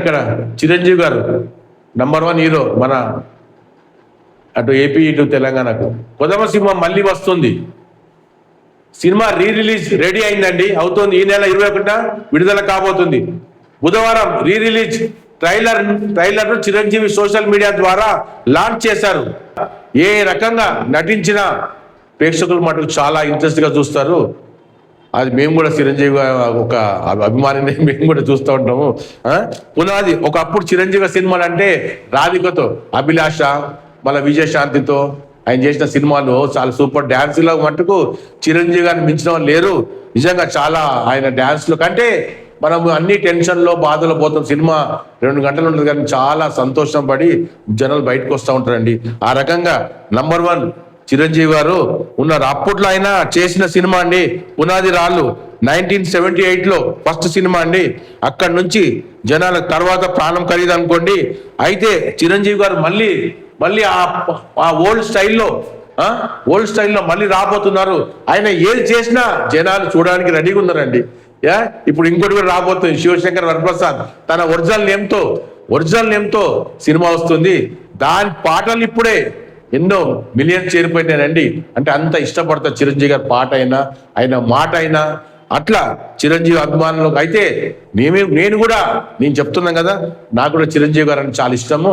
ఇక్కడ. చిరంజీవి గారు number one hero మన అటు ఏపీ ఇటు తెలంగాణకు. కొదమ సినిమా మళ్ళీ వస్తుంది. సినిమా రీ రిలీజ్ రెడీ అయిందండి. అవుతుంది. ఈ నెల ఇరవై ఒకటిన విడుదల కాబోతుంది. బుధవారం రీ రిలీజ్ ట్రైలర్ ట్రైలర్ను చిరంజీవి సోషల్ మీడియా ద్వారా లాంచ్ చేశారు. ఏ రకంగా నటించినా ప్రేక్షకులు మటుకు చాలా ఇంట్రెస్ట్గా చూస్తారు. అది మేము కూడా చిరంజీవి ఒక అభిమానిని మేము కూడా చూస్తూ ఉంటాము. పునాది ఒకప్పుడు చిరంజీవి సినిమాలు అంటే రాధికతో అభిలాష మళ్ళీ విజయశాంతితో ఆయన చేసిన సినిమాలు చాలా సూపర్. డ్యాన్స్లో మట్టుకు చిరంజీవి గారిని మించిన వాళ్ళు లేరు. నిజంగా చాలా ఆయన డ్యాన్స్లు కంటే మనం అన్ని టెన్షన్లో బాధలో పోతాం. సినిమా రెండు గంటలు ఉంటుంది కానీ చాలా సంతోషం పడి జనాలు బయటకు వస్తూ ఉంటారండి. ఆ రకంగా నంబర్ వన్ చిరంజీవి గారు ఉన్నారు. అప్పట్లో ఆయన చేసిన సినిమా అండి పునాది రాళ్ళు. నైన్టీన్ సెవెంటీ ఎయిట్లో ఫస్ట్ సినిమా అండి. అక్కడి నుంచి జనాల తర్వాత ప్రాణం ఖరీదు అనుకోండి. అయితే చిరంజీవి గారు మళ్ళీ మళ్ళీ ఆ ఆ ఓల్డ్ స్టైల్లో ఓల్డ్ స్టైల్లో మళ్ళీ రాబోతున్నారు. ఆయన ఏది చేసినా జనాలు చూడడానికి రెడీగా ఉన్నారండి. యా ఇప్పుడు ఇంకోటి కూడా రాబోతుంది. శివశంకర్ వరప్రసాద్ తన ఒరిజినల్ నేమ్తో ఒరిజినల్ నేమ్తో సినిమా వస్తుంది. దాని పాటలు ఇప్పుడే ఎన్నో మిలియన్స్ చేరిపోయినారండి అంటే అంత ఇష్టపడతా చిరంజీవి గారి పాట అయినా ఆయన మాట అయినా అట్లా చిరంజీవి అభిమానులు అయితే నేనే నేను కూడా నేను చెప్తున్నాను కదా నాకు కూడా చిరంజీవి గారు అంటే చాలా ఇష్టము.